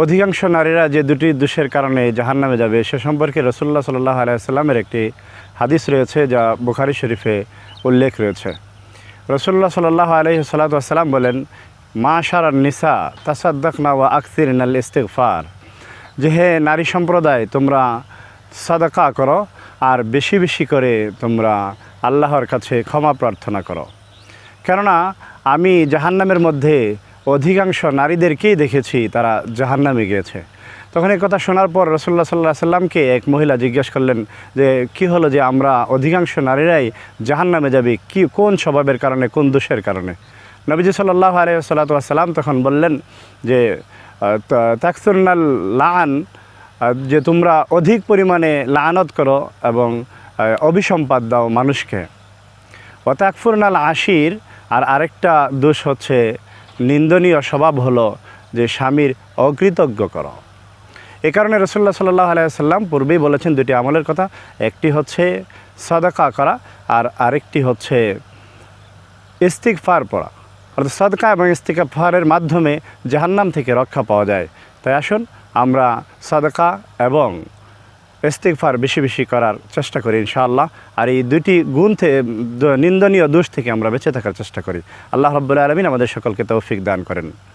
অধিকাংশ নারীরা যে দুটি দোষের কারণে জাহান্নামে যাবে, সে সম্পর্কে রসুল্লাহ সাল্লাহ আলাইসাল্লামের একটি হাদিস রয়েছে যা বুখারি শরীফে উল্লেখ রয়েছে। রসুল্লাহ সাল্লাহ আলহি সাল্লাম বলেন, মা সারার নিসা তাসাদ্দাকনা ওয়া আকসির নাল ইস্তেকফার যে হে নারী সম্প্রদায়, তোমরা সাদাকা করো আর বেশি বেশি করে তোমরা আল্লাহর কাছে ক্ষমা প্রার্থনা করো। কেননা, আমি জাহান্নামের মধ্যে অধিকাংশ নারীদেরকেই দেখেছি তারা জাহান্নামে গিয়েছে। তখন এই কথা শোনার পর রসুল্লাহ সাল্লাহ সাল্লামকে এক মহিলা জিজ্ঞেস করলেন যে, কি হলো যে আমরা অধিকাংশ নারীরাই জাহান্নামে যাবি? কি, কোন স্বভাবের কারণে, কোন দোষের কারণে? নবীজি সাল্লাহ আলাই সাল্লাতাম তখন বললেন যে তাকসুন্নাল লান যে তোমরা অধিক পরিমাণে লানত করো এবং অভিসম্পাদ দাও মানুষকে। ওয়াতাকফুরনাল আশির, আর আরেকটা দোষ হচ্ছে নিন্দনীয় স্বভাব হলো যে স্বামীর অকৃতজ্ঞ কর। এ কারণে রসুল্লাহ সাল্লাহ আলাইসাল্লাম পূর্বেই বলেছেন দুটি আমলের কথা। একটি হচ্ছে সদকা করা আর আরেকটি হচ্ছে ইস্তিকফার পড়া। অর্থাৎ সদকা এবং ইস্তিকফারের মাধ্যমে জাহান্নাম থেকে রক্ষা পাওয়া যায়। তাই আসুন আমরা সদকা এবং ইস্তিকফার বেশি বেশি করার চেষ্টা করি ইনশাআল্লাহ। আর এই দুটি গুণ থেকে নিন্দনীয় দোষ থেকে আমরা বেঁচে থাকার চেষ্টা করি। আল্লাহ রব্বুল আলমিন আমাদের সকলকে তৌফিক দান করেন।